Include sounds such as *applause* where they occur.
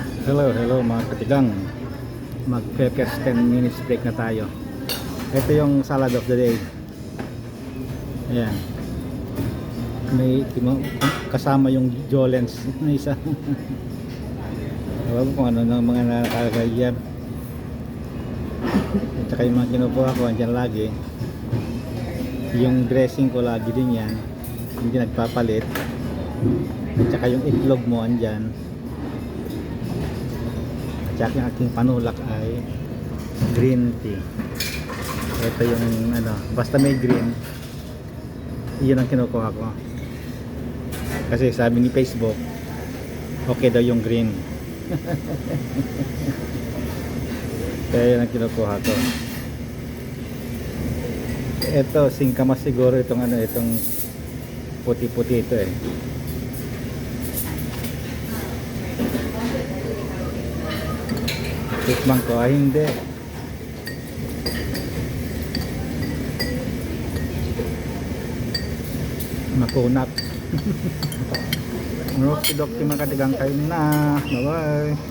Hello, hello mga katigang. Mag first 10 minutes break na tayo. Ito yung salad of the day. Ayan. May kasama yung Jolens *laughs* na isa. Ko kung ano ng mga nakalagay yan. At saka yung mga kinukuha ko, andyan lagi. Yung dressing ko lagi din yan. Hindi nagpapalit. At saka yung itlog mo andyan. At yung aking panulak ay green tea. Ito yung ano, basta may green, iyon ang kinukuha ko. Kasi sabi ni Facebook, okay daw yung green. *laughs* Kaya yun ang kinukuha ko. Ito, singkamas siguro itong ano, itong puti-puti ito eh. Tikman ko, ay hindi. Makunat. *laughs* Okay, Dok, mga katigang kayo na. Bye-bye.